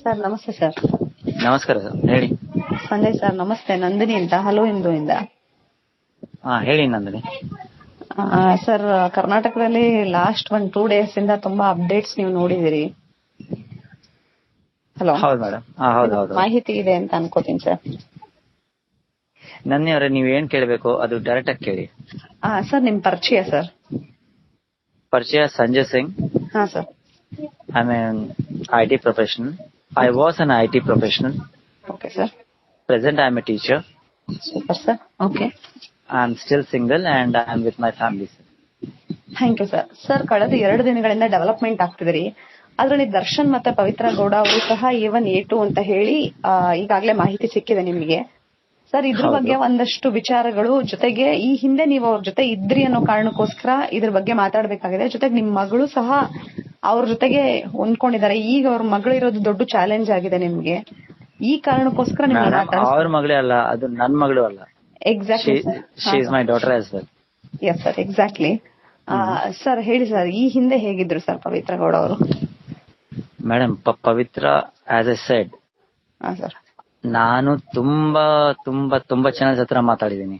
Sir ನಮಸ್ತೆ sir. ನಮಸ್ಕಾರ ಹೇಳಿ. ಸಂಜಯ್ ಸರ್ ನಮಸ್ತೆ. ನಂದಿನಿ ಅಂತ ಹಲೋ ಇಂದು ಇಂದ ಹಾ ಹೇಳಿ ನಂದಿನಿ. ಆ, ಸರ್ ಕರ್ನಾಟಕದಲ್ಲಿ ಲಾಸ್ಟ್ ಒನ್ ಟೂ ಡೇಸ್ ಇಂದ ತುಂಬಾ ಅಪ್ಡೇಟ್ಸ್ ನೀವು ನೋಡಿದಿರಿ. ಹಲೋ? ಮಾಹಿತಿ ಇದೆ ಅಂತ ಅನ್ಕೋತೀನಿ ಸರ್. ನನ್ನಿ ಅವರೇ ನೀವ್ ಏನ್ ಕೇಳಬೇಕು? ಅದು ಡೈರೆಕ್ಟ್ ಆಗಿ ಕೇಳಿ. ಆ, ಸರ್ ನಿಮ್ ಪರಿಚಯ ಸರ್. ಪರಿಚಯ ಸಂಜಯ್ ಸಿಂಗ್. ಹಾ sir. I mean I T professional I was an I T professional okay sir present I am a teacher super sir okay I am still single and I am with my family thank you sir sir ಕಳೆದ ಎರಡು ದಿನಗಳಿಂದ development ಆಗ್ತಿದ್ರಿ ಅದರಲ್ಲಿ ದರ್ಶನ್ ಮತ್ತೆ ಪವಿತ್ರ ಗೌಡ ಅವರು ಸಹ A one A to ಅಂತ ಹೇಳಿ ಈಗಾಗಲೇ ಮಾಹಿತಿ ಸಿಕ್ಕಿದೆ ನಿಮಗೆ. ಸರ್ ಇದ್ರ ಬಗ್ಗೆ ಒಂದಷ್ಟು ವಿಚಾರಗಳು ಜೊತೆಗೆ ಈ ಹಿಂದೆ ನೀವು ಅವ್ರ ಜೊತೆ ಇದ್ರಿ ಅನ್ನೋ ಕಾರಣಕ್ಕೋಸ್ಕರ ಇದ್ರ ಬಗ್ಗೆ ಮಾತಾಡ್ಬೇಕಾಗಿದೆ. ಜೊತೆಗೆ ನಿಮ್ ಮಗಳು ಸಹ ಅವ್ರ ಜೊತೆಗೆ ಹೊಂದ್ಕೊಂಡಿದ್ದಾರೆ. ಈಗ ಅವ್ರ ಮಗಳು ಇರೋದು ದೊಡ್ಡ ಚಾಲೆಂಜ್ ಆಗಿದೆ ನಿಮ್ಗೆ. ಈ ಕಾರಣಕ್ಕೋಸ್ಕರ ಅವ್ರ ಮಗಳೇ ಅಲ್ಲ ಅದು ನನ್ ಮಗಳು ಅಲ್ಲ. Exactly my daughter as well yes sir exactly sir ಹೇಳಿ ಸರ್ ಈ ಹಿಂದೆ ಹೇಗಿದ್ರು ಸರ್ ಪವಿತ್ರ ಗೌಡ ಅವರು? Madam Pavitra as a said ನಾನು ತುಂಬಾ ತುಂಬಾ ತುಂಬಾ ಚೆನ್ನಾಗಿ ಹತ್ರ ಮಾತಾಡಿದೀನಿ.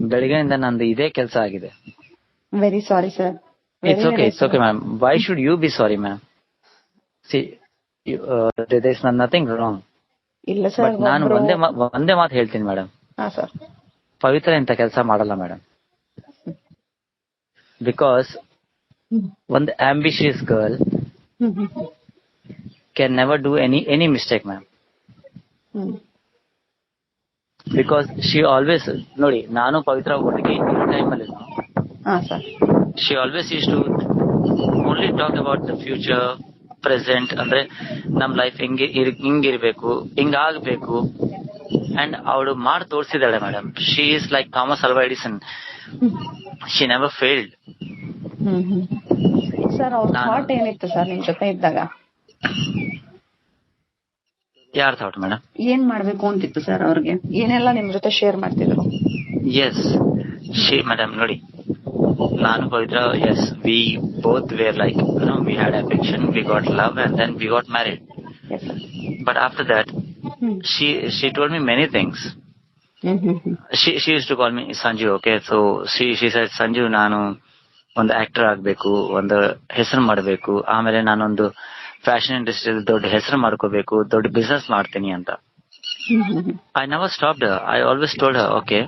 ಬೆಳಿಗ್ಗೆಯಿಂದ ನಂದು ಇದೇ ಕೆಲಸ ಆಗಿದೆ. Very sorry sir it's okay it's okay ma'am why should you be sorry ma'am see there is nothing wrong. ಇಲ್ಲ ಸರ್ ಬಟ್ ನಾನು ಒಂದೇ ಒಂದೇ ಮಾತು ಹೇಳ್ತೀನಿ ಮೇಡಮ್ ಹಾ ಸರ್ ಪವಿತ್ರ ಇಂಥ ಕೆಲಸ ಮಾಡಲ್ಲ ಮೇಡಮ್ ಬಿಕಾಸ್ ಒಂದು ambitious girl can never do any any mistake ma'am because she always ನೋಡಿ ನಾನು ಪವಿತ್ರ ಒಟ್ಟಿಗೆ ಟೈಮ್ ಅಲ್ಲಿ she always is to only talk about the future present ಅಂದ್ರೆ ನಮ್ ಲೈಫ್ ಹಿಂಗೆ ಹಿಂಗಿರ್ಬೇಕು ಹಿಂಗಾಗ್ಬೇಕು. ಅಂಡ್ ಅವಳು ಮಾಡಿ ತೋರಿಸಿದಾಳೆ madam she is like Thomas Alva Edison she never failed sir ಅವ್ರ ಥಾಟ್ ಏನಿತ್ತು ಸರ್ ನಿಮ್ ಜೊತೆ ಇದ್ದಾಗ? ಯಾರ ಥಾಟ್ ಮೇಡಮ್ ಏನ್ ಮಾಡ್ಬೇಕು ಅಂತಿತ್ತು ಸರ್ ಅವ್ರಿಗೆ? ಏನೆಲ್ಲ ನಿಮ್ ಜೊತೆ ಶೇರ್ ಮಾಡ್ತಿದ್ರು? ಎಸ್ ಶಿ ಮೇಡಮ್ ನೋಡಿ. ನಾನು Pavitra as we both we like we had affection we got love and then we got married yes sir but after that she she told me many things she she used to call me Sanju okay so she she said Sanju ನಾನು ಒಂದು actor ಆಗ್ಬೇಕು ಒಂದು ಹೆಸರು ಮಾಡಬೇಕು ಆಮೇಲೆ ನಾನೊಂದು fashion ಇಂಡಸ್ಟ್ರಿಯಲ್ಲಿ ದೊಡ್ಡ ಹೆಸರು ಮಾಡ್ಕೋಬೇಕು ದೊಡ್ಡ ಬಿಸ್ನೆಸ್ ಮಾಡ್ತೀನಿ ಅಂತ. I never stopped I always told okay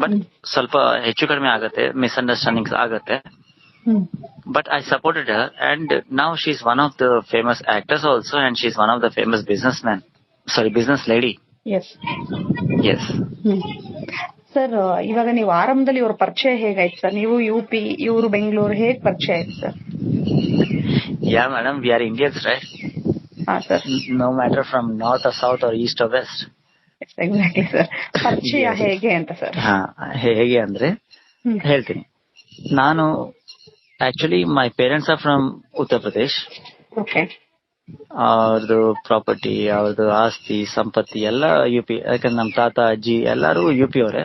but ಸ್ವಲ್ಪ ಹೆಚ್ಚು ಕಡಿಮೆ ಆಗತ್ತೆ ಮಿಸ್ಅಂಡರ್ಸ್ಟ್ಯಾಂಡಿಂಗ್ಸ್ ಆಗತ್ತೆ. But I supported her and now she is one of the famous actors also and she is one of the famous business man sorry business lady yes sir ಇವಾಗ ನೀವು ಆರಂಭದಲ್ಲಿ ಇವ್ರ ಪರಿಚಯ ಹೇಗಾಯ್ತು ಸರ್ ನೀವು ಯು ಪಿ ಇವರು ಬೆಂಗಳೂರು ಹೇಗ್ ಪರಿಚಯ ಆಯ್ತು sir yeah madam we are Indians right no sir no matter from north or south west east or west. Exactly sir ಪರಿಚಯ ಹೇಗೆ ಅಂತ ಸರ್ ಹೇಗೆ ಅಂದ್ರೆ ಹೇಳ್ತೀನಿ. ನಾನು actually my parents are from Uttar Pradesh ಅವ್ರದ್ದು ಪ್ರಾಪರ್ಟಿ ಅವ್ರದ್ದು ಆಸ್ತಿ ಸಂಪತ್ತಿ ಎಲ್ಲ ಯು ಪಿ ಯಾಕಂದ್ರೆ ನಮ್ ತಾತ ಅಜ್ಜಿ ಎಲ್ಲರೂ ಯು ಪಿ ಅವರೇ.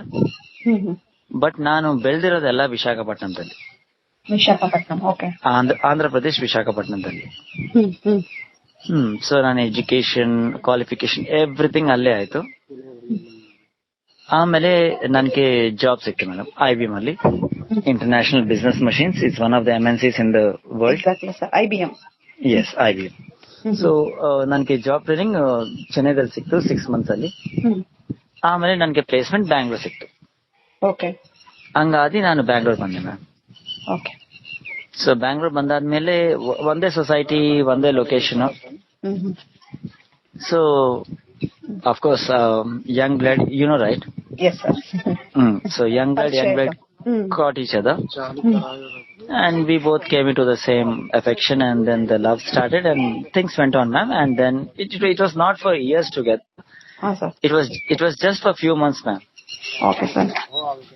ಬಟ್ ನಾನು ಬೆಳೆದಿರೋದೆಲ್ಲ ವಿಶಾಖಪಟ್ಟಣದಲ್ಲಿ. ಆಂಧ್ರ ಪ್ರದೇಶ್ ವಿಶಾಖಪಟ್ಟಣದಲ್ಲಿ. ಹ್ಮ್ ಸೊ ನಾನು ಎಜುಕೇಶನ್ ಕ್ವಾಲಿಫಿಕೇಶನ್ ಎವ್ರಿಥಿಂಗ್ ಅಲ್ಲೇ ಆಯ್ತು. ಆಮೇಲೆ ನನಗೆ ಜಾಬ್ ಸಿಕ್ತು ಮೇಡಮ್ ಐ ಬಿ ಅಲ್ಲಿ. International business machines is one of the M N Cs in the world I B M yes I B so ನನಗೆ ಜಾಬ್ ಟ್ರೈನಿಂಗ್ ಚೆನ್ನೈದಲ್ಲಿ ಸಿಕ್ತು ಸಿಕ್ಸ್ ಮಂತ್ಸ್ ಅಲ್ಲಿ. ಆಮೇಲೆ ನನಗೆ ಪ್ಲೇಸ್ಮೆಂಟ್ ಬ್ಯಾಂಗ್ಳೂರ್ ಸಿಕ್ತು. ಓಕೆ ಹಂಗಾಗಿ ನಾನು ಬ್ಯಾಂಗ್ಳೂರ್ ಬಂದೆ ma'am okay ಸೊ ಬ್ಯಾಂಗ್ಳೂರ್ ಬಂದಾದ್ಮೇಲೆ ಒ- ಒಂದೇ ಸೊಸೈಟಿ ಒಂದೇ location hmm hmm so of course young blood you know right yes sir Mm. So young blood, young blood hmm caught each other, and we both came into the same affection, and then the love started, and things went on, ma'am. And then it it was not for years together. ಹಾ sir It was it was just for few months, ma'am. Okay sir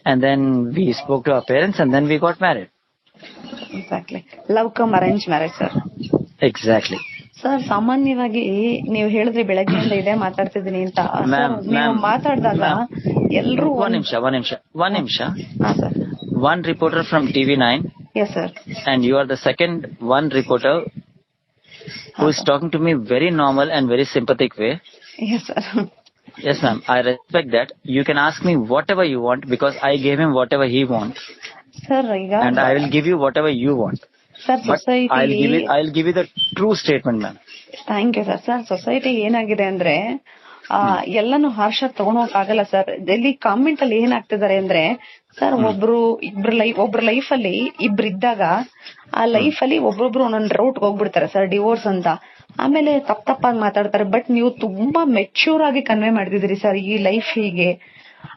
And then we spoke to our parents, and then we got married. Exactly love come arrange marriage sir Exactly. Sir ಸಾಮಾನ್ಯವಾಗಿ ನೀವು ಹೇಳಿದ್ರಿ ಬೆಳಗ್ಗೆಯಿಂದ ಇದೇ ಮಾತಾಡ್ತಿದ್ದೀನಿ ಅಂತ ನೀವು ಮಾತಾಡಿದಾಗ. ಎಲ್ರು One ನಿಮಿಷ, one ನಿಮಿಷ, one ನಿಮಿಷ. One reporter One reporter from TV9, yes sir and you are the second one reporter who is talking to me very normal and very sympathetic way. Yes sir Yes, ma'am. I respect that. You can ask me whatever you want because I gave him whatever he wants, sir ಈಗ I will will you whatever you want. Sir But I'll give society I will give you the true statement ma'am. Thank you sir sir society ಏನಾಗಿದೆ ಅಂದ್ರೆ ಆ ಎಲ್ಲಾನು ಹಾರ್ಷ ತಗೊಂಡೋಗಕ್ ಆಗಲ್ಲ sir ಇಲ್ಲಿ comment ಅಲ್ಲಿ ಏನಾಗ್ತಿದ್ದಾರೆ ಅಂದ್ರೆ sir ಒಬ್ರು ಇಬ್ರು ಲೈಫ್ ಒಬ್ರ ಲೈಫ್ ಅಲ್ಲಿ ಇಬ್ರು ಇದ್ದಾಗ ಆ ಲೈಫ್ ಅಲ್ಲಿ ಒಬ್ಬೊಬ್ರು ಒಂದೊಂದ್ ರೌಟ್ ಹೋಗ್ಬಿಡ್ತಾರೆ ಸರ್ ಡಿವೋರ್ಸ್ ಅಂತ. ಆಮೇಲೆ ತಪ್ಪ ತಪ್ಪಾಗಿ ಮಾತಾಡ್ತಾರೆ ಬಟ್ ನೀವು ತುಂಬಾ ಮೆಚ್ಯೂರ್ ಆಗಿ ಕನ್ವೆ ಮಾಡ್ತಿದ್ದೀರಿ ಸರ್ ಈ ಲೈಫ್ ಹೀಗೆ.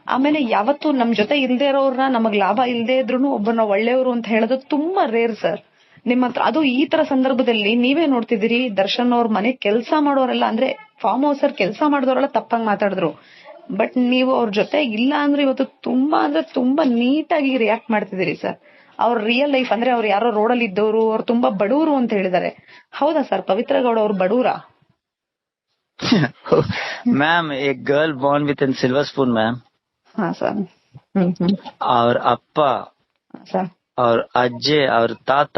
ಆಮೇಲೆ ಯಾವತ್ತು ನಮ್ ಜೊತೆ ಇಲ್ದೇ ಇರೋರ್ನ ನಮಗ್ ಲಾಭ ಇಲ್ದೇ ಇದ್ರು ಒಬ್ಬನ ಒಳ್ಳೆಯವರು ಅಂತ ಹೇಳೋದು ತುಂಬಾ ರೇರ್ ಸರ್ ನಿಮ್ಮ ಹತ್ರ ಅದು ಈ ತರ ಸಂದರ್ಭದಲ್ಲಿ ನೀವೇ ನೋಡ್ತಿದ್ದೀರಿ ದರ್ಶನ್ ಅವ್ರ ಮನೆ ಕೆಲಸ ಮಾಡೋರೆಲ್ಲ ಅಂದ್ರೆ ಫಾರ್ಮ್ ಹೌಸ್ ಕೆಲಸ ಮಾಡಿದವರೆಲ್ಲ ತಪ್ಪಂಗ್ ಮಾತಾಡಿದ್ರು. ಬಟ್ ನೀವು ಅವ್ರ ಜೊತೆ ಇಲ್ಲ ಅಂದ್ರೆ ಇವತ್ತು ತುಂಬಾ ಅಂದ್ರೆ ತುಂಬಾ ನೀಟಾಗಿ ರಿಯಾಕ್ಟ್ ಮಾಡ್ತಿದ್ದೀರಿ ಸರ್ ಅವ್ರ ರಿಯಲ್ ಲೈಫ್ ಅಂದ್ರೆ ಅವ್ರು ಯಾರೋ ರೋಡಲ್ಲಿ ಇದ್ದವರು ಅವ್ರು ತುಂಬಾ ಬಡವರು ಅಂತ ಹೇಳಿದಾರೆ. ಹೌದಾ ಸರ್ ಪವಿತ್ರ ಗೌಡ ಅವ್ರು ಬಡವರಾ ma'am a girl born with silver spoon, ma'am. ಹಾ ಸರ್. ಅವ್ರ ಅಪ್ಪ ಸರ್. ಅವ್ರ ಅಜ್ಜೆ ಅವ್ರ ತಾತ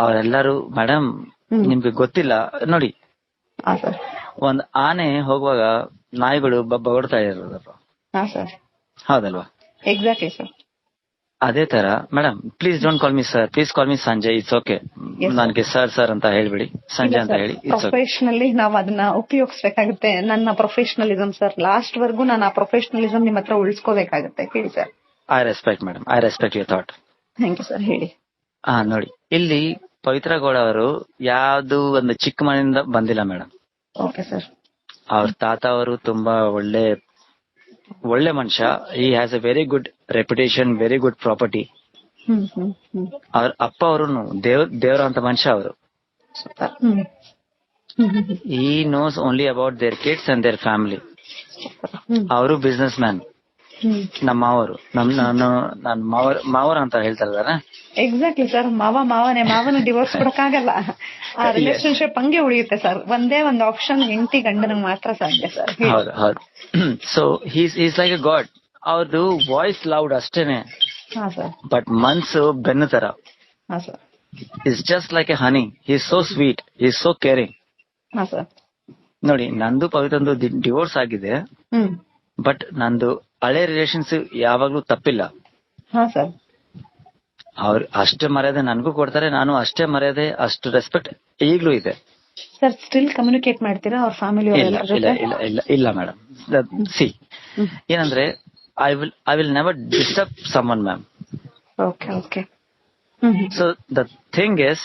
ಅವರೆಲ್ಲಾರು ಮೇಡಮ್ ನಿಮ್ಗೆ ಗೊತ್ತಿಲ್ಲ. ನೋಡಿ. ಒಂದ್ ಆನೆ ಹೋಗುವಾಗ ನಾಯಿಗಳು ಬಗಡ್ತಾ ಇರೋದಪ್ಪ ಹಾ ಸರ್. ಹೌದಲ್ವಾ? ಎಕ್ಸಾಕ್ಟ್ಲಿ ಸರ್ ಅದೇ ತರ madam please don't call me sir please call me ಸಂಜೆ ಇಟ್ಸ್ ಓಕೆ ನನಗೆ ಸರ್ ಸರ್ ಅಂತ ಹೇಳ್ಬಿಡಿ ಸಂಜಯ್ ಅಂತ ಹೇಳಿ ಪ್ರೊಫೆಷನಲಿ ನಾವ್ ಅದನ್ನ ಉಪಯೋಗಿಸಬೇಕಾಗುತ್ತೆ. ನನ್ನ ಪ್ರೊಫೆಷನಲಿಸಂ ಸರ್ ಲಾಸ್ಟ್ ವರ್ಗೂ ನಾನು ಆ ಪ್ರೊಫೆಷನಲಿಸಂ ನಿಮ್ಮ ಹತ್ರ ಉಳಿಸ್ಕೋಬೇಕಾಗುತ್ತೆ ಹೇಳಿ sir I respect madam I respect your thought thank you sir ಹೇಳಿ. ಹಾ ನೋಡಿ ಇಲ್ಲಿ ಪವಿತ್ರ ಗೌಡ ಅವರು ಯಾವ್ದು ಒಂದು ಚಿಕ್ಕ ಮನೆಯಿಂದ ಬಂದಿಲ್ಲ ಮೇಡಮ್ ಓಕೆ ಸರ್ ಅವ್ರ ತಾತ ಅವರು ತುಂಬಾ ಒಳ್ಳೆ ಒಳ್ಳೆ ಮನುಷ್ಯ. He has a very good reputation very good property ಅವ್ರ ಅಪ್ಪ ಅವರು ದೇವ್ ದೇವರ ಅಂತ ಮನುಷ್ಯ ಅವರು. He knows only about their kids and their family ಅವರು ಬಿಸ್ನೆಸ್ ಮ್ಯಾನ್ ನಮ್ಮ ಮಾವರು ನಮ್ ನಾನು ನಾನ್ ಮಾವರ್ ಮಾವರ್ ಅಂತ ಹೇಳ್ತಾ ಇದಾರೆ ಎಕ್ಸಾಕ್ಟ್ಲಿ ಸರ್ ಮಾವ ಮಾವನೇ. ಮಾವನ ಡಿವೋರ್ಸ್ ಕೊಡಕ್ಕಾಗಲ್ಲ. ಆ ರಿಲೇಶನ್ಶಿಪ್ ಹಂಗೆ ಉಳಿಯುತ್ತೆ ಸರ್ ಒಂದೇ ಒಂದು ಆಪ್ಷನ್ ಹೆಂಡತಿ ಗಂಡನ ಮಾತ್ರ ಸಾಧ್ಯ ಸರ್ ಹೌದು ಹೌದು. So he's is like a god ಅವ್ರದ್ದು ವಾಯ್ಸ್ ಲೌಡ್ ಅಷ್ಟೇನೆ. ಬಟ್ ಮನ್ಸು ಬೆನ್ನು ತರ. Is just like a honey is so sweet is so caring ಹಾ ಸರ್ ನೋಡಿ ನಂದು ಪವಿತ್ರ ಡಿವೋರ್ಸ್ ಆಗಿದೆ. ಬಟ್ ನಂದು ಹಳೆ ರಿಲೇಷನ್ಸ್ ಯಾವಾಗ್ಲೂ ತಪ್ಪಿಲ್ಲ. ಹಾ ಸರ್. ಅವ್ರ ಅಷ್ಟೇ ಮರ್ಯಾದೆ ನನಗೂ ಕೊಡ್ತಾರೆ ನಾನು ಅಷ್ಟೇ ಮರ್ಯಾದೆ ಅಷ್ಟು ರೆಸ್ಪೆಕ್ಟ್ ಈಗ್ಲೂ ಇದೆ. ಸರ್ ಸ್ಟಿಲ್ ಕಮ್ಯುನಿಕೇಟ್ ಮಾಡ್ತೀರಾ ಅವ್ರ ಫ್ಯಾಮಿಲಿ ಇಲ್ಲ ಇಲ್ಲ ಇಲ್ಲ ಇಲ್ಲ ಇಲ್ಲ ಮೇಡಮ್ ಸಿ ಏನಂದ್ರೆ I will I will never disturb someone ma'am okay okay so the thing is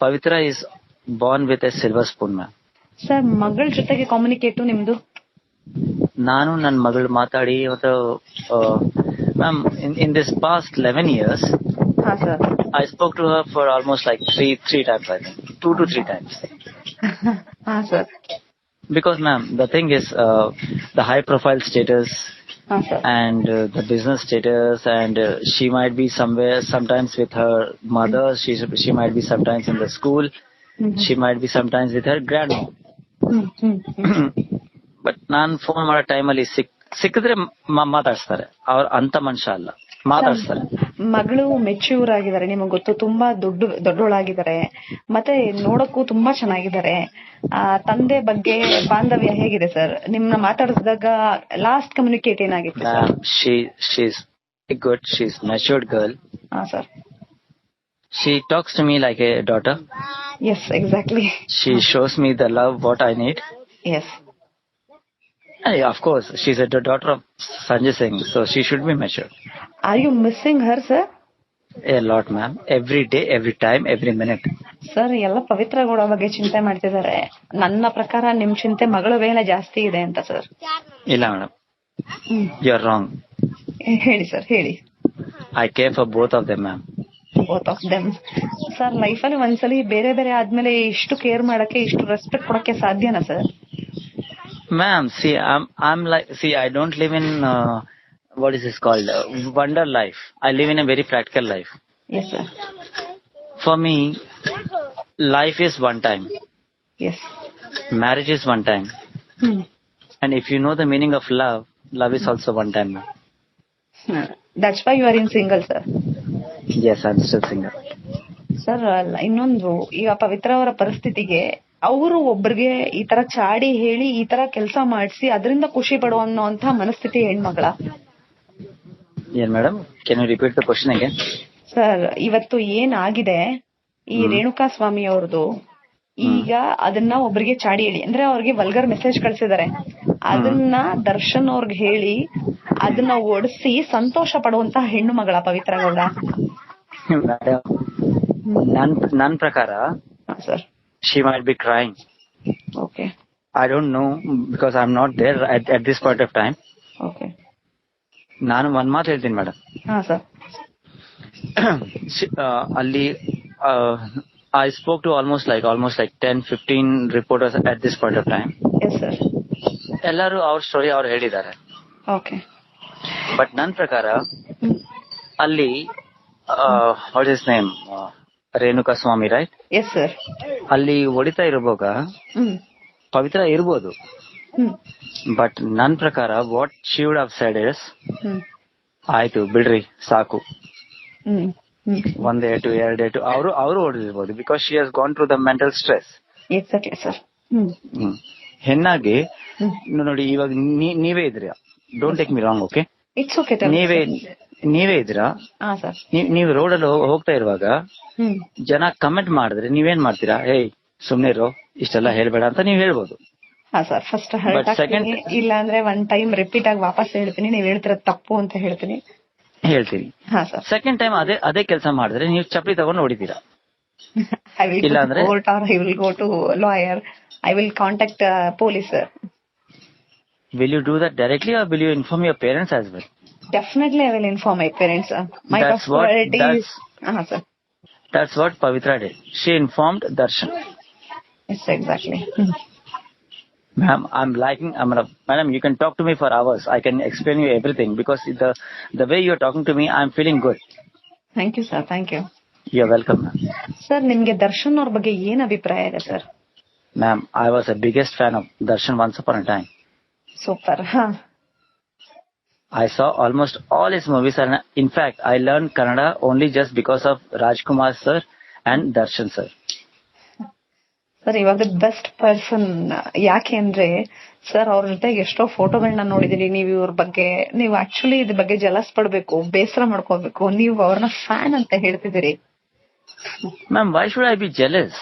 Pavitra is born with a silver spoon ma'am sir ಮಗಳ ಜೊತೆಗೆ ಕಮ್ಯುನಿಕೇಟ್ ನಿಮ್ದು? ನಾನು ನನ್ನ ಮಗಳು ಮಾತಾಡಿ ಮತ್ತು ma'am in in this past eleven years ಹಾ sir I spoke to her for almost like three three times I think two to three times ಹಾ sir because ma'am the thing is uh, the high profile status ಹಾ sir and uh, the business status and uh, she might be somewhere sometimes with her mother she she might be sometimes in the school she might be sometimes with her grandma hmm hmm hmm But non phone ಮಾಡೋ ಟೈಮಲ್ಲಿ ಸಿಕ್ ಸಿಕ್ಕಿದ್ರೆ ಮಾತಾಡಿಸ್ತಾರೆ. ಅವ್ರ ಅಂತ ಮನುಷ್ಯ ಅಲ್ಲ. ಮಾತಾಡ್ಸ್ತಾರೆ. ಮಗಳು mature ಆಗಿದ್ದಾರೆ. ನಿಮಗೆ ಗೊತ್ತು ತುಂಬಾ ದೊಡ್ಡ ದೊಡ್ಡವಳಾಗಿದ್ದಾರೆ. ಮತ್ತೆ ನೋಡಕ್ಕೂ ತುಂಬಾ ಚೆನ್ನಾಗಿದ್ದಾರೆ. ತಂದೆ ಬಗ್ಗೆ ಬಾಂಧವ್ಯ ಹೇಗಿದೆ ಸರ್ ನಿಮ್ನ ಮಾತಾಡಿಸಿದಾಗ ಲಾಸ್ಟ್ ಕಮ್ಯುನಿಕೇಟ್ ಏನಾಗಿತ್ತು ma'am she good she's matured girl ಹಾ sir she talks to me like a daughter yes exactly she shows me the love what I need yes Hey, of course, she's a daughter of Sanjay Singh, so she should be mature. Are you missing her, sir? A lot, ma'am. Every day, every time, every minute. Sir ಎಲ್ಲ ಪವಿತ್ರ ಗೌಡ ಬಗ್ಗೆ ಚಿಂತೆ ಮಾಡ್ತಿದ್ದಾರೆ. ನನ್ನ ಪ್ರಕಾರ ನಿಮ್ ಚಿಂತೆ ಮಗಳ ಮೇಲೆ ಜಾಸ್ತಿ ಇದೆ ಅಂತ ಸರ್ ಇಲ್ಲ ಮೇಡಮ್ ಯು ಆರ್ ರಾಂಗ್ ಹೇಳಿ ಸರ್ ಹೇಳಿ. I care for both of them ma'am both of them sir ಲೈಫಲ್ಲಿ ಒಂದ್ಸಲಿ ಬೇರೆ ಬೇರೆ ಆದ್ಮೇಲೆ ಇಷ್ಟು ಕೇರ್ ಮಾಡಕ್ಕೆ ಇಷ್ಟು ರೆಸ್ಪೆಕ್ಟ್ ಕೊಡಕ್ಕೆ ಸಾಧ್ಯನಾ sir ma'am see I'm I'm like see I don't live in what is is called wonder life I live in a very practical life yes sir for me life is one time yes marriage is one time hmm and if you know the meaning of love love is also one time ma'am that's why you are in single sir yes I am still single sir ಅಲ್ಲ, ಇನ್ನೊಂದು ಈಗ ಪವಿತ್ರ ಅವರ ಪರಿಸ್ಥಿತಿಗೆ ಅವರು ಒಬ್ಬರಿಗೆ ಈ ತರ ಚಾಡಿ ಹೇಳಿ ಈ ತರ ಕೆಲಸ ಮಾಡಿಸಿ ಅದರಿಂದ ಖುಷಿ ಪಡುವ ಅನ್ನೋಂತ ಮನಸ್ಥಿತಿ ಹೆಣ್ಮಗಳ. ಏನ್ madam? Can you repeat the question again sir ಇವತ್ತು ಏನಾಗಿದೆ ಈ ರೇಣುಕಾ ಸ್ವಾಮಿ ಅವ್ರದ್ದು ಈಗ ಅದನ್ನ ಒಬ್ಬರಿಗೆ ಚಾಡಿ ಹೇಳಿ ಅಂದ್ರೆ ಅವ್ರಿಗೆ ವಲ್ಗರ್ ಮೆಸೇಜ್ ಕಳ್ಸಿದಾರೆ ಅದನ್ನ ದರ್ಶನ್ ಅವ್ರಿಗೆ ಹೇಳಿ ಅದನ್ನ ಒಡಿಸಿ ಸಂತೋಷ ಪಡುವಂತ ಹೆಣ್ಣು ಮಗಳ ಪವಿತ್ರ ಗೌಡ. ನನ್ ಪ್ರಕಾರ sir. She might be crying. Okay. I don't know because I'm not there at, at this point of time. Okay. ನಾನು ಒಂದ್ ಮಾತು ಹೇಳ್ತೀನಿ ಮೇಡಮ್ ಅಲ್ಲಿ I spoke to almost like almost like ten fifteen reporters at this point of time ಎಲ್ಲರೂ ಅವ್ರ story ಅವ್ರು ಹೇಳಿದ್ದಾರೆ. But ನನ್ನ ಪ್ರಕಾರ ಅಲ್ಲಿ what is name Renuka Swamy right yes sir ಅಲ್ಲಿ ಹೊಡಿತಾ ಇರುವಾಗ ಹ್ಮ್. ಪವಿತ್ರ ಇರ್ಬೋದು. ಬಟ್ ನನ್ ಪ್ರಕಾರ what she'd of side is ಆಯ್ತು ಬಿಡ್ರಿ ಸಾಕು. ಒಂದೇ ಟು ಏಟು ಎರಡ್ ಏಟು ಅವರು ಅವರು ಹೊಡೆದಿರ್ಬೋದು because she has gone to the mental stress exactly sir ಹೆಣ್ಣಾಗಿ ನೋಡಿ ಇವಾಗ ನೀವೇ ಇದ್ರಿ. Don't take me wrong okay it's okay ನೀವೇ ನೀವೇ ಇದ್ದೀರಾ? ಹಾ ಸರ್. ನೀವ್- ರೋಡ್ ಅಲ್ಲಿ ಹೋಗ್ತಾ ಇರುವಾಗ ಹ್ಮ್. ಜನ ಕಮೆಂಟ್ ಮಾಡಿದ್ರೆ ನೀವೇನ್ ಮಾಡ್ತೀರಾ? ಏಯ್ ಸುಮ್ನೆ ಇರೋ ಇಷ್ಟೆಲ್ಲ ಹೇಳ್ಬೇಡ ಅಂತ ನೀವ್ ಹೇಳ್ಬೋದು. ಹಾ ಸರ್. ಫಸ್ಟ್ But second- ಇಲ್ಲ ಅಂದ್ರೆ ಒನ್ ಟೈಮ್ ರಿಪೀಟ್ ಆಗಿ ವಾಪಸ್ ಹೇಳ್ತೀನಿ. ನೀವ್ ಹೇಳ್ತಿರೋದ್ ತಪ್ಪು ಅಂತ ಹೇಳ್ತೀನಿ. ಹೇಳ್ತೀನಿ. ಹಾ ಸರ್. ಸೆಕೆಂಡ್ ಟೈಮ್ ಅದೇ ಅದೇ ಕೆಲಸ ಮಾಡಿದ್ರೆ ನೀವು ಚಪ್ಪಲಿ ತಗೊಂಡು ಹೊಡಿತೀರಾ? ಐ ವಿಲ್ ಇಲ್ಲ ಅಂದ್ರೆ? Court or I will go to lawyer I will contact police will you do that directly or will you inform your parents as well Definitely I will inform my parents my That's first what- priority that's- ಹಾ sir that's what Pavithra D she informed Darshan yes exactly Ma'am, I'm liking, I'm gonna, madam, you can talk to me for hours. I can explain you everything because the, the way you're talking to me, I'm feeling good. Thank you sir thank you You're welcome, ma'am. Sir ನಿಮ್ಗೆ ದರ್ಶನ್ ಅವ್ರ ಬಗ್ಗೆ ಏನ್ ಅಭಿಪ್ರಾಯ ಇದೆ sir Ma'am, I was a biggest fan of Darshan once upon a time. Super ಹಾ I saw almost all his movies and in fact, I learned Kannada only just because of Rajkumar sir and Darshan sir. Sir ಇವಾಗ best person ಯಾಕೆ ಅಂದ್ರೆ sir ಅವ್ರ ಜೊತೆಗೆ ಎಷ್ಟೋ ಫೋಟೋಗಳನ್ನ ನೋಡಿದೀನಿ ನೀವು ಇವ್ರ ಬಗ್ಗೆ ನೀವು ಆಕ್ಚುಲಿ ಇದ್ರ ಬಗ್ಗೆ ಜಲಸ್ ಪಡ್ಬೇಕು ಬೇಸರ ಮಾಡ್ಕೋಬೇಕು ನೀವು ಅವ್ರನ್ನ ಫ್ಯಾನ್ ಅಂತ ಹೇಳ್ತಿದ್ದೀರಿ Ma'am, why should I be jealous?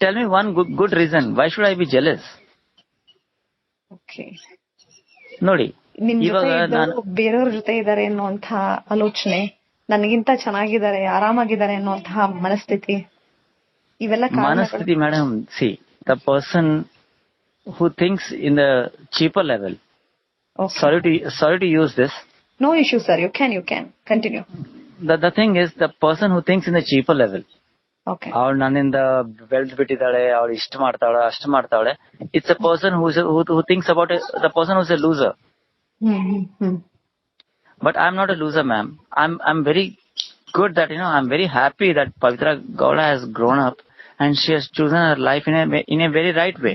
Tell me one good, good reason. Why should I be jealous? Okay ನೋಡಿ ಇವಾಗ ಬೇರೆಯವ್ರ ಜೊತೆ ಇದಾರೆ ಅನ್ನುವಂತ ಆಲೋಚನೆ ನನಗಿಂತ ಚೆನ್ನಾಗಿದ್ದಾರೆ ಆರಾಮಾಗಿದ್ದಾರೆ ಅನ್ನುವಂತಹ ಮನಸ್ಥಿತಿ ಇವೆಲ್ಲ ಮನಸ್ಥಿತಿ madam see the person who thinks in the cheaper level sorry to sorry to use this. No issue sir you can you can continue the thing is the person who thinks in the cheaper level ಅವಳು ನನ್ನಿಂದ ಬೆಳ್ದ್ ಬಿಟ್ಟಿದ್ದಾಳೆ ಅವಳು ಇಷ್ಟ ಮಾಡ್ತಾಳೆ ಅಷ್ಟು ಮಾಡ್ತಾಳೆ. It's a person who thinks about the person who's a loser hmm hmm hmm. But I am not a loser ma'am I I am very good that you know I am very happy that Pavithra Gowda has grown up and she has chosen our life in in a very right way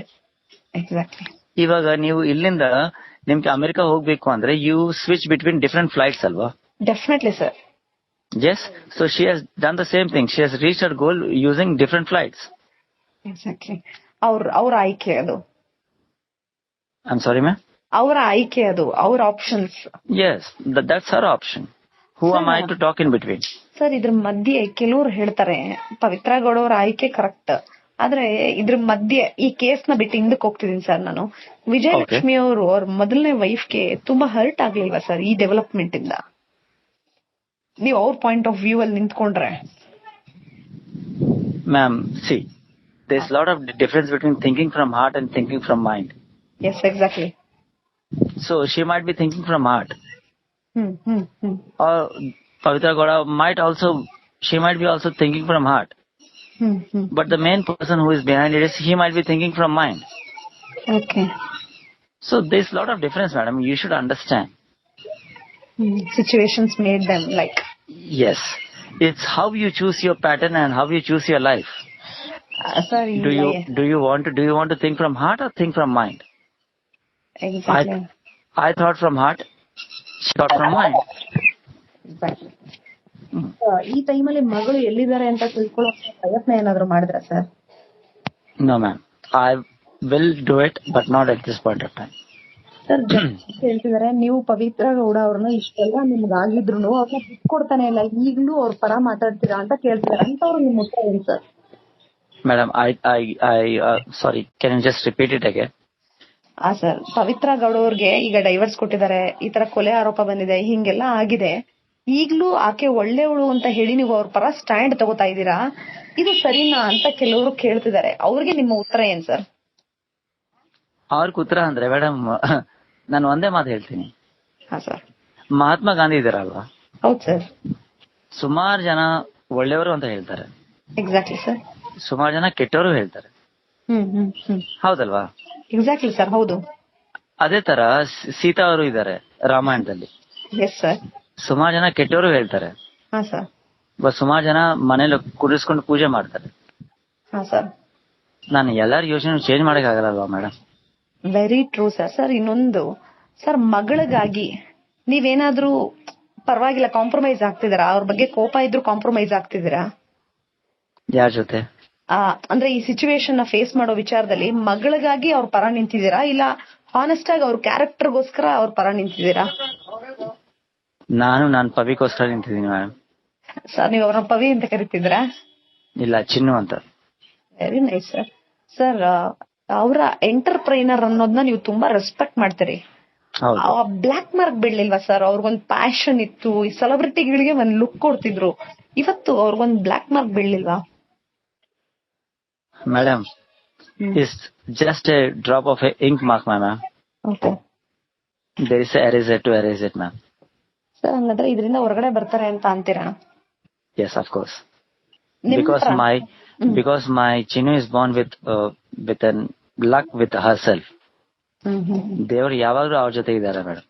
exactly ಇವಾಗ ನೀವು ಇಲ್ಲಿಂದ ನಿಮ್ಗೆ America ಹೋಗ್ಬೇಕು ಅಂದ್ರೆ you switch between different flights ಅಲ್ವಾ? Definitely sir Yes. So she has done the same thing. She has reached her goal using different flights. Exactly ಅವ್ರ ಅವ್ರ ಆಯ್ಕೆ ಅದು I'm sorry, ma'am. ಅವರ ಆಯ್ಕೆ ಅದು ಅವ್ರ options Yes, th- that's her option. Who am I to talk in between? Sir ಇದ್ರ ಮಧ್ಯೆ ಕೆಲವ್ರು ಹೇಳ್ತಾರೆ ಪವಿತ್ರ ಗೌಡ ಅವ್ರ ಆಯ್ಕೆ ಕರೆಕ್ಟ್ ಆದ್ರೆ ಇದ್ರ ಮಧ್ಯೆ ಈ ಕೇಸ್ನ ಬಿಟ್ಟು ಹಿಂದಕ್ಕೆ ಹೋಗ್ತಿದೀನಿ ಸರ್ ನಾನು ವಿಜಯಲಕ್ಷ್ಮಿ ಅವರು ಅವ್ರ ಮೊದಲನೇ ವೈಫ್ಗೆ ತುಂಬಾ ಹರ್ಟ್ ಆಗ್ಲಿಲ್ವಾ ಸರ್ ಈ ಡೆವಲಪ್ಮೆಂಟ್ ಇಂದ ನೀವು ಅವ್ರ ಪಾಯಿಂಟ್ ಆಫ್ ವ್ಯೂ ಅಲ್ಲಿ ನಿಂತ್ಕೊಂಡ್ರೆ Ma'am, see, there's a lot of difference between thinking from heart and thinking from mind. Yes exactly So she might be thinking from heart. Hmm hmm hmm Or Pavitra Gowda might also, she might be also thinking from heart. Hmm hmm But the main person who is behind it is, he might be thinking from mind. Okay So there's a lot of difference, madam. You should understand. Situations made them like Yes. It's how you choose your pattern and how you choose your life. Sir Do you do you want to do you want to think from heart or think from mind? Exactly I thought from heart, she thought from mind. Hmm. ಈ ಟೈಮಲ್ಲಿ ಮಗಳು ಎಲ್ಲಿದ್ದಾರೆ ಅಂತ ತಿಳ್ಕೊಳ್ಳೋ ಪ್ರಯತ್ನ ಏನಾದ್ರು ಮಾಡಿದ್ರ sir no ma'am I will do it but not at this point of time sir ಹೇಳ್ತಿದಾರೆ ನೀವು ಪವಿತ್ರ ಗೌಡ ಅವ್ರನ್ನ ಇಷ್ಟೆಲ್ಲ ನಿಮ್ಗಾಗಿದ್ರು ಅವ್ರನ್ನ ಬಿಟ್ಕೊಡ್ತಾನೆ ಇಲ್ಲ ಈಗ್ಲೂ ಅವ್ರ ಪರ ಮಾತಾಡ್ತೀರಾ ಅಂತ ಕೇಳ್ತಿದಾರೆ. ಅಂತವ್ರು ನಿಮ್ ಉತ್ತರ ಏನ್ sir? Madam I I I sorry can you just repeat it again ಆ ಸರ್ ಪವಿತ್ರ ಗೌಡ ಅವ್ರಿಗೆ ಈಗ ಡೈವರ್ಸ್ ಕೊಟ್ಟಿದ್ದಾರೆ ಈ ತರ ಕೊಲೆ ಆರೋಪ ಬಂದಿದೆ ಹಿಂಗೆಲ್ಲ ಆಗಿದೆ. ಈಗ್ಲೂ ಆಕೆ ಒಳ್ಳೆಯವಳು ಅಂತ ಹೇಳಿ ನೀವು ಅವ್ರ ಪರ ಸ್ಟ್ಯಾಂಡ್ ತಗೋತಾ ಇದ್ದೀರಾ? ಇದು ಸರಿನಾ ಅಂತ ಕೆಲವರು ಕೇಳ್ತಿದ್ದಾರೆ ಅವ್ರಿಗೆ ನಿಮ್ಮ ಉತ್ತರ ಏನ್ ಸರ್? ಅವ್ರಿಗೆ ಉತ್ತರ ಅಂದ್ರೆ ಮೇಡಮ್ ನಾನು ಒಂದೇ ಮಾತು ಹೇಳ್ತೀನಿ. ಮಹಾತ್ಮ ಗಾಂಧಿ ಇದಾರಲ್ವಾ ಹೌದು ಸರ್. ಸುಮಾರು ಜನ ಒಳ್ಳೆಯವರು ಅಂತ ಹೇಳ್ತಾರೆ. Exactly sir. ಸುಮಾರು ಜನ ಕೆಟ್ಟವರು ಹೇಳ್ತಾರೆ. ಹೌದಲ್ವಾ? Exactly sir. ಹೌದು. ಅದೇ ತರ ಸೀತಾ ಅವರು ಇದ್ದಾರೆ ರಾಮಾಯಣದಲ್ಲಿ. ಸುಮಾರು ಜನ ಕೆಟ್ಟವರು ಹೇಳ್ತಾರೆ. ಸುಮಾರು ಜನ ಮನೇಲಿ ಕುಡಿಸ್ಕೊಂಡು ಪೂಜೆ ಮಾಡ್ತಾರೆ. ನಾನು ಎಲ್ಲಾರು ಯೋಚನೆ ಚೇಂಜ್ ಮಾಡಕ್ ಆಗಲ್ಲ madam very true sir sir ಇನ್ನೊಂದು. ಸರ್ ಮಗಳಿಗಾಗಿ ನೀವೇನಾದ್ರೂ ಪರವಾಗಿಲ್ಲ ಕಾಂಪ್ರಮೈಸ್ ಆಗ್ತಿದ್ದೀರಾ? ಅವ್ರ ಬಗ್ಗೆ ಕೋಪ ಇದ್ರು ಕಾಂಪ್ರಮೈಸ್ ಆಗ್ತಿದ್ದೀರಾ? ಯಾರ ಜೊತೆ? ಅಂದ್ರೆ ಈ ಸಿಚುವೇಶನ್ ಫೇಸ್ ಮಾಡೋ ವಿಚಾರದಲ್ಲಿ ಮಗಳಿಗಾಗಿ ಅವ್ರ ಪರ ನಿಂತಿದ್ದೀರಾ? ಇಲ್ಲ ಹಾನೆಸ್ಟ್ ಆಗಿ ಅವ್ರ ಕ್ಯಾರೆಕ್ಟರ್ಗೋಸ್ಕರ ಅವ್ರ ಪರ ನಿಂತಿದ್ದೀರಾ? ನಾನು ನಾನು ಪವಿಗೋಸ್ಕರ ನಿಂತಿದ್ದೀನಿ ಮೇಡಮ್ ಸರ್ ನೀವು ಅವ್ರನ್ನ ಪವಿ ಅಂತ ಕರಿತಿದ್ದೀರಾ? ಇಲ್ಲ ಚಿನ್ನು ಅಂತ. ವೆರಿ ನೈಸ್ ಸರ್ ಸರ್ ಅವರ ಎಂಟರ್ಪ್ರೈನರ್ ಅನ್ನೋದನ್ನ ನೀವು ತುಂಬಾ ರೆಸ್ಪೆಕ್ಟ್ ಮಾಡ್ತೀರಿ. ಬ್ಲಾಕ್ ಮಾರ್ಕ್ ಬಿಡ್ಲಿಲ್ವಾ ಸರ್ ಅವ್ರಿಗೊಂದ್ ಪ್ಯಾಷನ್ ಇತ್ತು ಈ ಸೆಲೆಬ್ರಿಟಿಗಳಿಗೆ ಒಂದ್ ಲುಕ್ ಕೊಡ್ತಿದ್ರು. ಇವತ್ತು ಅವ್ರಿಗೊಂದ್ black mark ಬೀಳ್ಲಿಲ್ವಾ? Madam is just a drop of a ink mark ma'am there is it to erase it ma'am sir ಹಂಗಂದ್ರೆ ಇದರಿಂದ ಹೊರಗಡೆ ಬರ್ತಾರೆ ಅಂತ ಅಂತೀರಾ? Yes of course because my because my Chinnu is my chinu is in luck with her hmm. ದೇವರು ಯಾವಾಗ್ಲೂ ಅವ್ರ ಜೊತೆ ಇದ್ದಾರೆ ಮೇಡಮ್.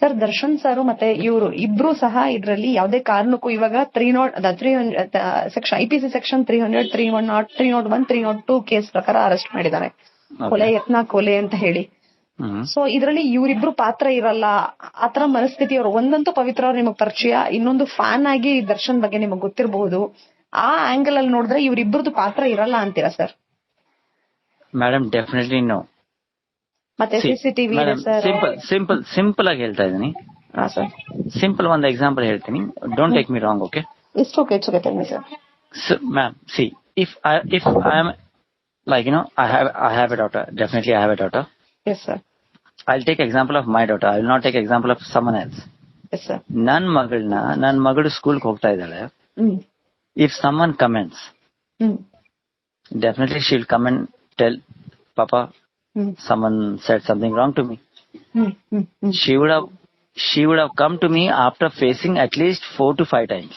ಸರ್ ದರ್ಶನ್ ಸರ್ ಮತ್ತೆ ಇವರು ಇಬ್ರು ಸಹ ಇದ್ರಲ್ಲಿ ಯಾವುದೇ ಕಾರಣಕ್ಕೂ ಇವಾಗ three nought three section I P C section three hundred three one nought three nought one three nought two case ಪ್ರಕಾರ ಅರೆಸ್ಟ್ ಮಾಡಿದ್ದಾರೆ. ಕೊಲೆ ಯತ್ನ ಕೊಲೆ ಅಂತ ಹೇಳಿ. ಸೊ ಇದರಲ್ಲಿ ಇವರಿಬ್ರು ಪಾತ್ರ ಇರಲ್ಲ. ಆತರ ಮನಸ್ಥಿತಿ ಅವರು ಒಂದಂತೂ ಪವಿತ್ರ ಅವ್ರು ನಿಮಗೆ ಪರಿಚಯ ಇನ್ನೊಂದು ಫ್ಯಾನ್ ಆಗಿ ದರ್ಶನ್ ಬಗ್ಗೆ ನಿಮಗೆ ಗೊತ್ತಿರಬಹುದು. ಆ ಆಂಗಲ್ ಅಲ್ಲಿ ನೋಡಿದ್ರೆ ಇವರಿಬ್ರದ್ದು ಪಾತ್ರ ಇರಲ್ಲ ಅಂತೀರಾ ಸರ್? ಮೇಡಮ್ ಡೆಫಿನೆಟ್ಲಿ ನೋ ಮತ್ತೆ ಸಿಸಿಟಿವಿ ಇದೆ ಸರ್ ಸಿಂಪಲ್ ಸಿಂಪಲ್ ಸಿಂಪಲ್ ಆಗಿ ಹೇಳ್ತಾ ಇದೀನಿ ಹಾ ಸರ್ ಸಿಂಪಲ್ ಒಂದು ಎಕ್ಸಾಂಪಲ್ ಹೇಳ್ತೀನಿ. Don't take me wrong okay it's okay it's okay tell sir ma'am see if I if I am like you know I have I have a daughter definitely I have a daughter yes sir I take example of my daughter I will not take example of someone else yes sir ನನ್ ಮಗಳನ್ನ ನನ್ ಮಗಳು ಸ್ಕೂಲ್ಗೆ ಹೋಗ್ತಾ ಇದ್ದಾಳೆ ಹ್ಮ್ if someone comments hmm definitely she'll come and tell papa someone someone said something wrong to me. Hmm hmm she would have she would have come to me after facing at least four to five times.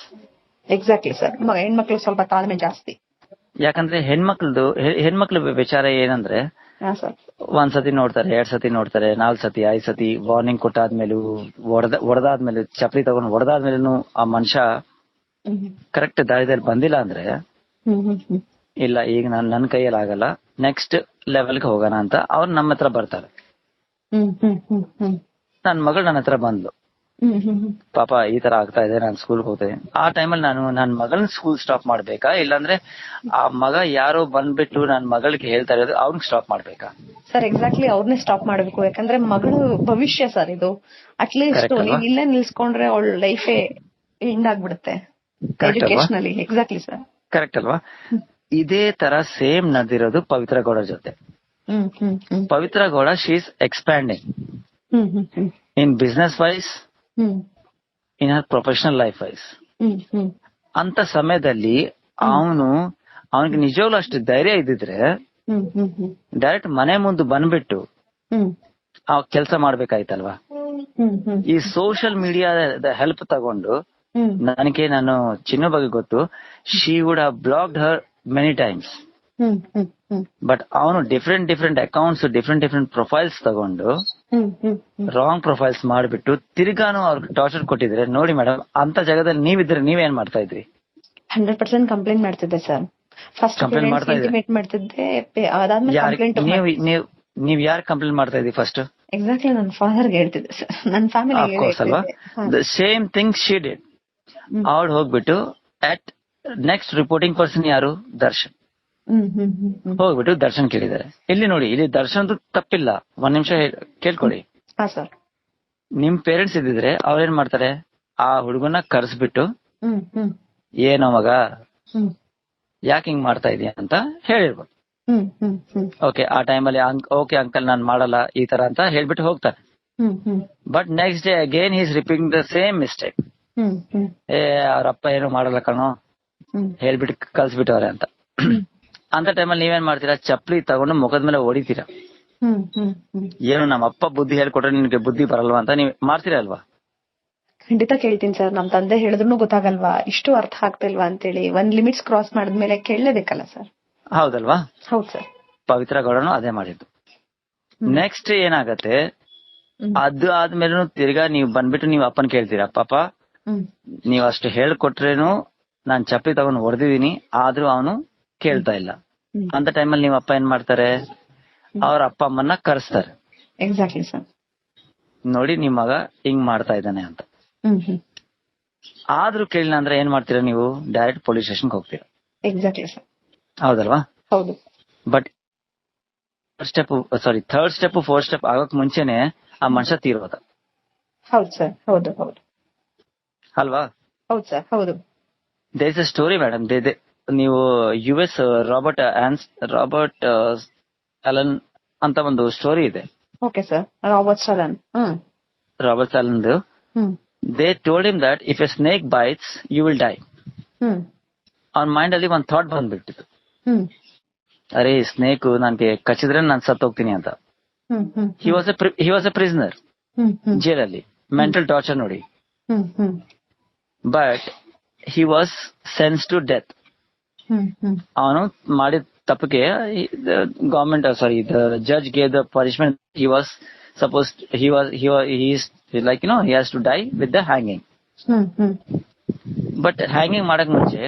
Exactly sir ಹೆಣ್ಮಕ್ಳು ಸ್ವಲ್ಪ ತಾಳ್ಮೆ ಜಾಸ್ತಿ. ಯಾಕಂದ್ರೆ ಹೆಣ್ಮಕ್ಳದು ಹೆಣ್ಮಕ್ಳು ವಿಚಾರ ಏನಂದ್ರೆ ಒಂದ್ ಸತಿ ನೋಡ್ತಾರೆ ಎರಡ್ ಸತಿ ನೋಡ್ತಾರೆ ನಾಲ್ಕ್ ಸತಿ ಐದ್ ಸತಿ ವಾರ್ನಿಂಗ್ ಕೊಟ್ಟಾದ್ಮೇಲೂ ಹೊಡೆದ ಹೊಡೆದಾದ್ಮೇಲೆ ಚಪ್ಲಿ ತಗೊಂಡು ಹೊಡೆದಾದ್ಮೇಲೂ ಆ ಮನುಷ್ಯ ಕರೆಕ್ಟ್ ದಾರಿದಲ್ಲಿ ಬಂದಿಲ್ಲ ಅಂದ್ರೆ ಇಲ್ಲ ಈಗ ನಾನ್ ನನ್ ಕೈಯಲ್ಲಿ ಆಗಲ್ಲ. ನೆಕ್ಸ್ಟ್ ಲೆವೆಲ್ಗೆ ಹೋಗೋಣ ಅಂತ ಅವ್ರು ನಮ್ಮ ಹತ್ರ ಬರ್ತಾರೆ. ನನ್ ಮಗಳು ನನ್ನ ಹತ್ರ ಬಂದ್ಲು. ಪಾಪ ಈ ತರ ಆಗ್ತಾ ಇದೆ ನಾನು ಸ್ಕೂಲ್ ಹೋಗ್ತೇನೆ ಆ ಟೈಮಲ್ಲಿ ನಾನು ನನ್ನ ಮಗಳನ್ನ ಸ್ಕೂಲ್ ಸ್ಟಾಪ್ ಮಾಡ್ಬೇಕಾ? ಇಲ್ಲಾಂದ್ರೆ ಆ ಮಗ ಯಾರೋ ಬಂದ್ಬಿಟ್ಟು ನನ್ನ ಮಗಳಿಗೆ ಹೇಳ್ತಾ ಇರೋದು ಅವ್ನಿಗೆ ಸ್ಟಾಪ್ ಮಾಡ್ಬೇಕಾ? ಸರ್ ಎಕ್ಸಾಕ್ಟ್ಲಿ ಅವ್ರನ್ನೇ ಸ್ಟಾಪ್ ಮಾಡ್ಬೇಕು. ಯಾಕಂದ್ರೆ ಮಗಳು ಭವಿಷ್ಯ ಸರ್ ಇದು. At least? ನೀವ್ ಇಲ್ಲೇ ನಿಲ್ಸ್ಕೊಂಡ್ರೆ ಅವಳ ಲೈಫೇ ಎಂಡ್ ಆಗ್ಬಿಡುತ್ತೆ. ಎಜುಕೇಶನಲ್ಲಿ? ಎಕ್ಸಾಕ್ಟ್ಲಿ ಸರ್ ಕರೆಕ್ಟ್ ಅಲ್ವಾ? ಇದೇ ತರ ಸೇಮ್ ನಡೆದಿರೋದು ಪವಿತ್ರ ಗೌಡ ಜೊತೆ. Pavithra Gowda she is expanding in business wise in her professional life wise ಅಂತ ಸಮಯದಲ್ಲಿ ಅವನು ಅವನಿಗೆ ನಿಜವಾಗ್ಲೂ ಅಷ್ಟು ಧೈರ್ಯ ಇದ್ದಿದ್ರೆ ಡೈರೆಕ್ಟ್ ಮನೆ ಮುಂದೆ ಬಂದ್ಬಿಟ್ಟು ಅವ್ ಆ ಕೆಲಸ ಮಾಡ್ಬೇಕಾಯ್ತಲ್ವಾ? ಈ ಸೋಷಿಯಲ್ ಮೀಡಿಯಾದ ಹೆಲ್ಪ್ ತಗೊಂಡು ನನಗೆ ನಾನು ಚಿನ್ನ ಬಗ್ಗೆ ಗೊತ್ತು ಶಿ ವುಡ್ ಹ್ blocked her many times but ಅವನು different different accounts different different profiles ತಗೊಂಡು ರಾಂಗ್ ಪ್ರೊಫೈಲ್ಸ್ ಮಾಡಿಬಿಟ್ಟು ತಿರ್ಗಾನು ಅವ್ರಿಗೆ ಟಾರ್ಚರ್ ಕೊಟ್ಟಿದ್ರೆ ನೋಡಿ ಮೇಡಮ್ ಅಂತ ಜಾಗದಲ್ಲಿ ನೀವಿದ್ರೆ ನೀವೇನ್ ಮಾಡ್ತಾ ಇದ್ರಿ? ಹಂಡ್ರೆಡ್ ಪರ್ಸೆಂಟ್ ಕಂಪ್ಲೇಂಟ್ ಮಾಡ್ತಿದ್ದೆ ಸರ್ ಫಸ್ಟ್ ಕಂಪ್ಲೇಂಟ್ ಮಾಡ್ತಾ ಮಾಡ್ತಿದ್ದೆ ನೀವು ಅದಾದ್ಮೇಲೆ ಯಾರ್ ಕಂಪ್ಲೇಂಟ್ ನೀವ್ ಯಾರು ಕಂಪ್ಲೇಂಟ್ ಮಾಡ್ತಾ ಇದ್ರಿ ಫಸ್ಟ್ ಎಕ್ಸಾಕ್ಟ್ಲಿ ನನ್ನ ಫಾದರ್ ಹೇಳ್ತಿದ್ದೆ ಸರ್ ನನ್ನ ಫ್ಯಾಮಿಲಿ ಅಲ್ವಾ? ಸೇಮ್ ಥಿಂಗ್ ಶಿ ಡಿಡ್ ಅವ್ರು ಅವಳು ಹೋಗ್ಬಿಟ್ಟು ಅಟ್ ನೆಕ್ಸ್ಟ್ ರಿಪೋರ್ಟಿಂಗ್ ಪರ್ಸನ್ ಯಾರು? ದರ್ಶನ್. ಹೋಗ್ಬಿಟ್ಟು ದರ್ಶನ್ ಕೇಳಿದ್ದಾರೆ. ಇಲ್ಲಿ ನೋಡಿ ಇಲ್ಲಿ ದರ್ಶನ್ ತಪ್ಪಿಲ್ಲ. ಒಂದ್ ನಿಮಿಷ ಕೇಳ್ಕೊಳ್ಳಿ. ನಿಮ್ ಪೇರೆಂಟ್ಸ್ ಇದ್ದಿದ್ರೆ ಅವ್ರೇನ್ ಮಾಡ್ತಾರೆ? ಆ ಹುಡುಗನ ಕರ್ಸ್ಬಿಟ್ಟು ಏನೋ ಮಗ? ಯಾಕೆ ಹಿಂಗ್ ಮಾಡ್ತಾ ಇದೀಯ ಅಂತ ಹೇಳಿರ್ಬೋದು. ಓಕೆ ಆ ಟೈಮಲ್ಲಿ ಓಕೆ ಅಂಕಲ್ ನಾನ್ ಮಾಡಲ್ಲ ಈ ತರ ಅಂತ ಹೇಳ್ಬಿಟ್ಟು ಹ್ಮ್ but next day again is repeating the same mistake ಏ ಅವ್ರ ಅಪ್ಪ ಏನು ಮಾಡಲ್ಲ ಕಣೋ. ಹೇಳ್ಬಿಟ್ಟು ಕಳ್ಸ್ಬಿಟ್ಟವ್ರೆ ಅಂತ. ಅಂತ ಟೈಮಲ್ಲಿ ನೀವೇನ್ ಮಾಡ್ತೀರಾ? ಚಪ್ಪಲಿ ತಗೊಂಡು ಮುಖದ ಮೇಲೆ ಹೊಡಿತೀರಾ? ಏನು ನಮ್ಮ ಅಪ್ಪ ಬುದ್ಧಿ ಹೇಳ್ಕೊಟ್ರೆ ನಿನ್ಗೆ ಬುದ್ಧಿ ಬರಲ್ವಾ ಅಂತ ನೀವ್ ಮಾಡ್ತೀರಾ ಅಲ್ವಾ? ಖಂಡಿತ ಕೇಳ್ತೀನಿ ಸರ್. ನಮ್ ತಂದೆ ಹೇಳಿದ್ರು ಗೊತ್ತಾಗಲ್ವಾ? ಇಷ್ಟು ಅರ್ಥ ಆಗ್ತಿಲ್ವಾ ಅಂತೇಳಿ. ಒಂದ್ ಲಿಮಿಟ್ಸ್ ಕ್ರಾಸ್ ಮಾಡಿದ್ಮೇಲೆ ಕೇಳಲೇಬೇಕಲ್ಲ ಸರ್? ಹೌದಲ್ವಾ? ಹೌದ್ ಸರ್. ಪವಿತ್ರ ಗೌಡನು ಅದೇ ಮಾಡಿದ್ದು. ನೆಕ್ಸ್ಟ್ ಏನಾಗತ್ತೆ. ಅದು ಆದ್ಮೇಲೆ ತಿರ್ಗಾ ನೀವ್ ಬಂದ್ಬಿಟ್ಟು ನೀವು ಅಪ್ಪನ್ ಕೇಳ್ತೀರಾ? ಪಾಪ ನೀವ್ ಅಷ್ಟು ಹೇಳ್ಕೊಟ್ರೇನು ನಾನ್ ಚಪ್ಪಲಿ ತಗೊಂಡು ಹೊಡೆದಿದೀನಿ ಆದ್ರೂ ಅವನು ಕೇಳ್ತಾ ಇಲ್ಲ. ಅಂತ ಟೈಮಲ್ಲಿ ನಿಮ್ಮ ಅಪ್ಪ ಏನ್ ಮಾಡ್ತಾರೆ? ಅವ್ರ ಅಪ್ಪ ಅಮ್ಮನ್ನ ಕರೆಸ್ತಾರೆ. ಎಕ್ಸಾಕ್ಟ್ಲಿ ಸರ್ ನೋಡಿ ನಿಮ್ ಮಗ ಹಿಂಗ್ ಮಾಡ್ತಾ ಇದ್ದಾನೆ ಅಂತ. ಆದ್ರೂ ಕೇಳಿಲ್ಲ ಅಂದ್ರೆ ಏನ್ ಮಾಡ್ತೀರಾ ನೀವು? ಡೈರೆಕ್ಟ್ ಪೊಲೀಸ್ ಸ್ಟೇಷನ್ ಹೋಗ್ತೀರಾ? ಎಕ್ಸಾಕ್ಟ್ಲಿ ಸರ್ ಹೌದಲ್ವಾ? ಹೌದು. But step sorry third step fourth step ಆಗೋಕ್ ಮುಂಚೆನೆ ಆ ಮನುಷ್ಯ ತೀರೋದ ಹೌದು ಸರ್ ಹೌದು ಹೌದು. ಅಲ್ವಾ? ಹೌದು ಸರ್ ಹೌದು. There is a story madam ನೀವು ಯು ಎಸ್ ರಾಬರ್ಟ್ ಆನ್ಸ್ ರಾಬರ್ಟ್ ಅಲನ್ ಅಂತ ಒಂದು ಸ್ಟೋರಿ ಇದೆ. Okay sir Robert Robert Alan hmm. They told him that if a snake bites you will die ಅವ್ನ ಮೈಂಡ್ ಅಲ್ಲಿ ಒಂದ್ ಥಾಟ್ ಬಂದ್ಬಿಟ್ಟಿತ್ತು. ಅರೆ ಸ್ನೇಕ್ ನನ್ಗೆ ಕಚ್ಚಿದ್ರೆ ನಾನು ಸತ್ ಹೋಗ್ತೀನಿ ಅಂತ. He was he was a prisoner ಜೈಲಲ್ಲಿ ಮೆಂಟಲ್ ಟಾರ್ಚರ್ ನೋಡಿ. But he was sentenced to death ಅವನು ಮಾಡಿದ ತಪ್ಪಿಗೆ government sorry judge gave the punishment he was suppose he was he like you know he has to die with the hanging but hanging ಮಾಡಕ್ ಮುಂಚೆ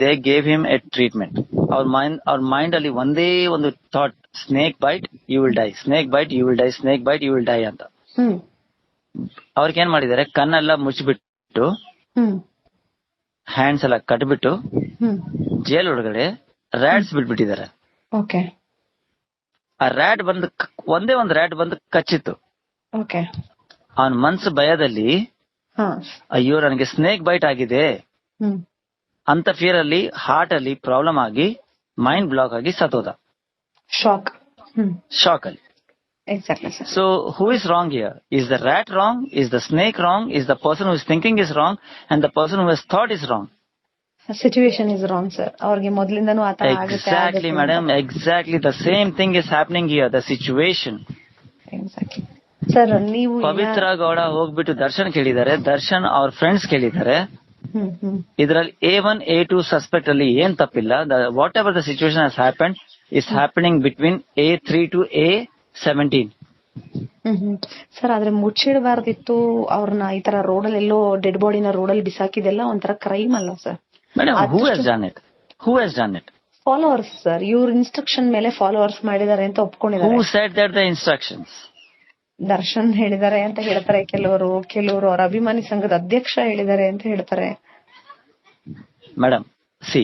they gave him a treatment ಅವ್ರ mind ಅವ್ರ mind ಅಲ್ಲಿ ಒಂದೇ ಒಂದು thought snake bite you will die snake bite you will die snake bite you will die ಅಂತ. ಅವ್ರಿಗೆ ಏನ್ ಮಾಡಿದ್ದಾರೆ? ಕಣ್ಣೆಲ್ಲ ಮುಚ್ಚಿಬಿಟ್ಟು ಹ್ಯಾಂಡ್ಸ್ ಎಲ್ಲ ಕಟ್ಬಿಟ್ಟು ಜೇಲ್ ಒಳಗಡೆ ರ್ಯಾಟ್ಸ್ ಬಿಟ್ಬಿಟ್ಟಿದ್ದಾರೆ. ಓಕೆ. ಆ ರ್ಯಾಡ್ ಬಂದು ಒಂದೇ ಒಂದು ರ್ಯಾಡ್ ಬಂದು ಕಚ್ಚಿತ್ತು. ಓಕೆ. ಅವನ ಮನ್ಸು ಭಯದಲ್ಲಿ ಅಯ್ಯೋ ನನಗೆ ಸ್ನೇಕ್ ಬೈಟ್ ಆಗಿದೆ. ಅಂತ ಫಿಯರ್ ಅಲ್ಲಿ ಹಾರ್ಟ್ ಅಲ್ಲಿ ಪ್ರಾಬ್ಲಮ್ ಆಗಿ ಮೈಂಡ್ ಬ್ಲಾಕ್ ಆಗಿ ಸತ್ತೋದ. ಶಾಕ್ ಶಾಕ್ ಅಲ್ಲಿ. Exactly Sir. So who is wrong here? Is the rat wrong? Is the snake wrong? Is the person who is thinking is wrong? And the person who has thought is wrong? Situation is wrong sir ಅವ್ರಿಗೆ ಮೊದ್ಲಿಂದನೂ ಆಗುತ್ತೆ exactly madam exactly the same thing is happening here the situation sir ನೀವು ಪವಿತ್ರ ಗೌಡ ಹೋಗ್ಬಿಟ್ಟು ದರ್ಶನ್ ಕೇಳಿದ್ದಾರೆ ದರ್ಶನ್ ಅವ್ರ friends ಕೇಳಿದ್ದಾರೆ ಇದರಲ್ಲಿ A one A two suspect ಅಲ್ಲಿ ಏನ್ ತಪ್ಪಿಲ್ಲ whatever the situation happen is happening between A three to A seventeen hmm hmm. Sir ಆದ್ರೆ ಮುಚ್ಚಿಡಬಾರ್ದಿತ್ತು. ಅವ್ರನ್ನ ಈ ತರ ರೋಡಲ್ಲಿ ಎಲ್ಲೋ ಡೆಡ್ ಬಾಡಿನ ರೋಡಲ್ಲಿ ಬಿಸಾಕಿದೆಲ್ಲ ಒಂಥರ ಕ್ರೈಮ್ ಅಲ್ಲ sir? Madam who has done done it who done done it followers sir ಇವ್ರ ಇನ್ಸ್ಟ್ರಕ್ಷನ್ ಮೇಲೆ ಫಾಲೋವರ್ಸ್ ಮಾಡಿದ್ದಾರೆ ಅಂತ ಹೂ ಒಪ್ಕೊಂಡಿದ್ದಾರೆ said that the instructions Darshan ಹೇಳಿದ್ದಾರೆ ಅಂತ ಹೇಳ್ತಾರೆ. ಕೆಲವರು ಕೆಲವರು ಅವರ ಅಭಿಮಾನಿ ಸಂಘದ ಅಧ್ಯಕ್ಷ ಹೇಳಿದ್ದಾರೆ ಅಂತ ಹೇಳ್ತಾರೆ. ಮೇಡಮ್ ಸಿ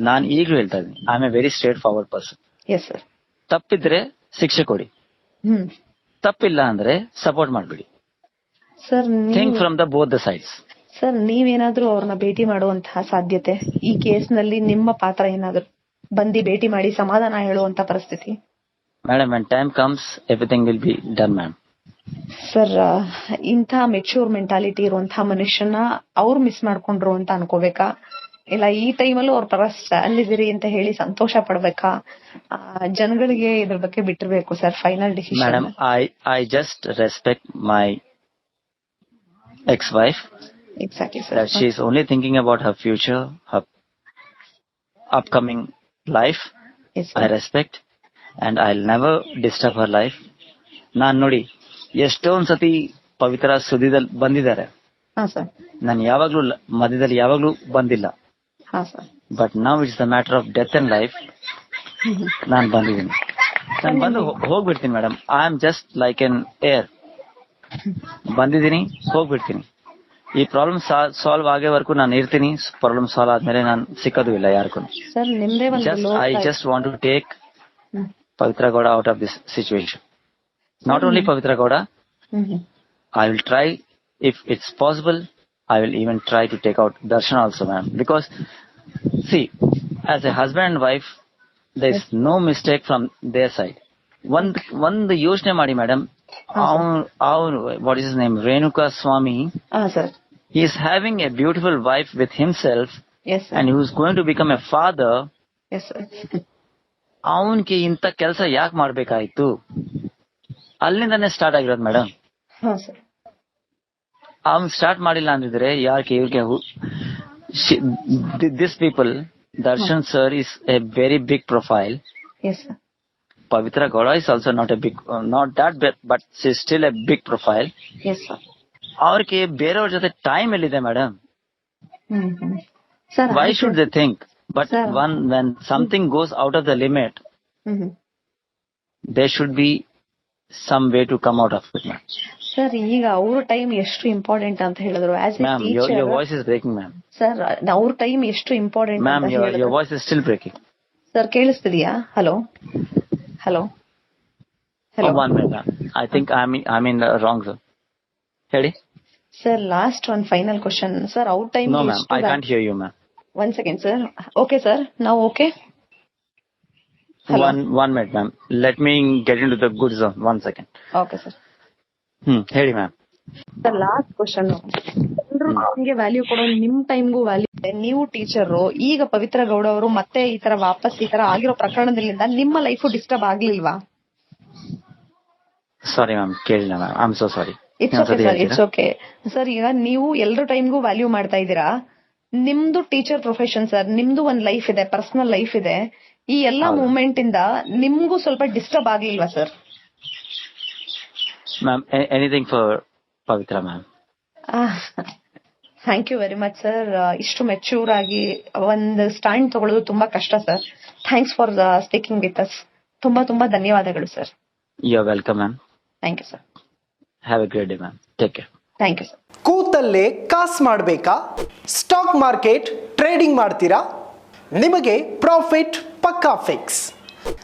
ನಾನು ಈಗಲೂ ಹೇಳ್ತಾ ಇದ್ದೀನಿ. I am a very straightforward person yes sir ತಪ್ಪಿದ್ರೆ ಶಿಕ್ಷೆ ಕೊಡಿ. ಹ್ಮ್. ತಪ್ಪಿಲ್ಲ ಅಂದ್ರೆ ಸಪೋರ್ಟ್ ಮಾಡ್ಬಿಡಿ. Sir think from the both the sides sir ನೀವೇನಾದ್ರೂ ಅವ್ರನ್ನ ಭೇಟಿ ಮಾಡುವಂತಹ ಸಾಧ್ಯತೆ? ಈ ಕೇಸ್ನಲ್ಲಿ ನಿಮ್ಮ ಪಾತ್ರ ಏನಾದ್ರು ಬಂದಿ ಭೇಟಿ ಮಾಡಿ ಸಮಾಧಾನ ಹೇಳುವಂತ ಪರಿಸ್ಥಿತಿ? Madam and time comes everything will be done ma'am sir ಇಂತಹ ಮೆಚೂರ್ ಮೆಂಟಾಲಿಟಿ ಇರುವಂತಹ ಮನುಷ್ಯನ ಅವ್ರು ಮಿಸ್ ಮಾಡ್ಕೊಂಡ್ರು ಅಂತ ಅನ್ಕೋಬೇಕಾ? ಇಲ್ಲ ಈ ಟೈಮಲ್ಲೂ ಅವ್ರ ಪರ ಸ್ಟ್ಯಾಂಡ್ ಅಂತ ಹೇಳಿ ಸಂತೋಷ ಪಡ್ಬೇಕಾ? ಜನಗಳಿಗೆ ಇದ್ರ ಬಗ್ಗೆ ಬಿಟ್ಟಿರ್ಬೇಕು sir final decision madam I I just respect my ex wife exactly sir she is only thinking about her future her upcoming life I respect and I never disturb her life ನಾನ್ ನೋಡಿ ಎಷ್ಟೊಂದ್ ಸತಿ ಪವಿತ್ರ ಸುದ್ದಿದಲ್ಲಿ ಬಂದಿದ್ದಾರೆ. ನಾನು ಯಾವಾಗ್ಲೂ ಮಧ್ಯದಲ್ಲಿ ಯಾವಾಗ್ಲೂ ಬಂದಿಲ್ಲ. But now it's the matter of death and life ನಾನ್ ಬಂದಿದ್ದೀನಿ. ನಾನು ಬಂದು ಹೋ- ಹೋಗ್ಬಿಡ್ತೀನಿ madam I am just like an air ಬಂದಿದ್ದೀನಿ ಹೋಗ್ಬಿಡ್ತೀನಿ. ಈ ಪ್ರಾಬ್ಲಮ್ ಸಾಲ್ವ್ ಆಗೋವರೆಗೂ ನಾನು ಇರ್ತೀನಿ. ಪ್ರಾಬ್ಲಮ್ ಸಾಲ್ವ್ ಆದ್ಮೇಲೆ ನಾನು ಸಿಕ್ಕೋದು ಇಲ್ಲ ಯಾರಿಗೂ. ಸರ್ ನಿಮ್ದೇ ಒಂದು just low I side. Just want to take hmm. Pavithra Gowda out of this situation not only Pavithra Gowda hmm hmm. I will try, if it's possible, I will even try to take out darshan also, ma'am. Because, see, as a husband and wife, there is no mistake from their side. ಒಂದ್ ಒಂದ್ ಯೋಚನೆ ಮಾಡಿ madam ಅವನು ಅವನು what is name Renuka Swamy ಹಾ sir is having a beautiful wife with himself yes and who is going to become a father yes sir ಅವನ್ಗೆ ಇಂಥ ಕೆಲಸ ಯಾಕೆ ಮಾಡ್ಬೇಕಾಯ್ತು ಅಲ್ಲಿಂದಾನೇ ಸ್ಟಾರ್ಟ್ ಆಗಿರೋದು ಮೇಡಮ್ ಹಾ ಸರ್ ಅವ್ನ್ ಸ್ಟಾರ್ಟ್ ಮಾಡಿಲ್ಲ ಅಂದಿದ್ರೆ ಯಾಕೆ ಇವ್ರಿಗೆ this people Darshan sir is a very big profile yes sir Pavithra Gowda is also not a big not that but still a big profile yes sir ಅವ್ರಿಗೆ ಬೇರೆಯವ್ರ ಜೊತೆ ಟೈಮ್ ಎಲ್ಲಿದೆ madam hmm hmm sir why should they think but Sir. One when something goes out of the limit hmm hmm they should be some way to come out of it ma'am sir ಈಗ ಅವ್ರ time ಎಷ್ಟು important ಅಂತ ಹೇಳಿದ್ರು. As a ma'am your teacher voice is breaking ma'am sir ಅವ್ರ time ಎಷ್ಟು important ma'am ಅಂತ your ಹೇಳಿದ್ರು. Voice is still breaking sir ಕೇಳಿಸ್ತಿದ್ಯಾ? Hello hello hello one minute ma'am I think I mean I mean wrong ಹೇಳಿ sir last one final question sir ಅವ್ರ time No, ma'am. I can't hear you, ma'am. One second sir okay sir ನಾವು okay Hello. One one minute, ma'am. Let me get into the good zone. One second. Okay sir ಹೇಳಿ ma'am sir last question ಎಲ್ರು ಟೈಮ್ಗೆ value ಕೊಡೋ ನಿಮ್ ಟೈಮ್ಗೂ value ಇದೆ. ನೀವು teacher ಈಗ ಪವಿತ್ರ ಗೌಡ ಅವರು ಮತ್ತೆ ಈ ತರ ವಾಪಸ್ ಈ ತರ ಆಗಿರೋ ಪ್ರಕರಣದಿಂದ ನಿಮ್ಮ ಲೈಫ್ ಡಿಸ್ಟರ್ಬ್ ಆಗ್ಲಿಲ್ವಾ? ಸಾರಿ ಮ್ಯಾಮ್ ಕೇಳಿಲ್ಲ ma'am I am so sorry it's okay sir it's okay sir ಈಗ ನೀವು ಎಲ್ರ ಟೈಮ್ಗೂ ವ್ಯಾಲ್ಯೂ ಮಾಡ್ತಾ ಇದ್ದೀರಾ? ನಿಮ್ದು ಟೀಚರ್ ಪ್ರೊಫೆಷನ್ ಸರ್ ನಿಮ್ದು ಒಂದ್ ಲೈಫ್ ಇದೆ ಪರ್ಸನಲ್ ಲೈಫ್ ಇದೆ. ಈ ಎಲ್ಲಾ ಮೂಮೆಂಟ್ ಇಂದ ನಿಮ್ಗೂ ಸ್ವಲ್ಪ disturb ಆಗ್ಲಿಲ್ವಾ sir ma'am anything for Pavithra ma'am thank you very much sir ಇಷ್ಟು ಮೆಚೂರ್ ಆಗಿ ಒಂದು ಸ್ಟ್ಯಾಂಡ್ ತಗೊಳ್ಳೋದು ತುಂಬಾ ಕಷ್ಟ sir thanks for speaking with us ತುಂಬಾ ತುಂಬಾ ಧನ್ಯವಾದಗಳು sir you are welcome ma'am thank you sir have a great day ma'am take care thank you sir ಕೂತಲ್ಲೇ ಕಾಸ್ ಮಾಡಬೇಕಾ? ಸ್ಟಾಕ್ ಮಾರ್ಕೆಟ್ ಟ್ರೇಡಿಂಗ್ ಮಾಡ್ತೀರಾ? ನಿಮಗೆ ಪ್ರಾಫಿಟ್ ಪಕ್ಕಾ fix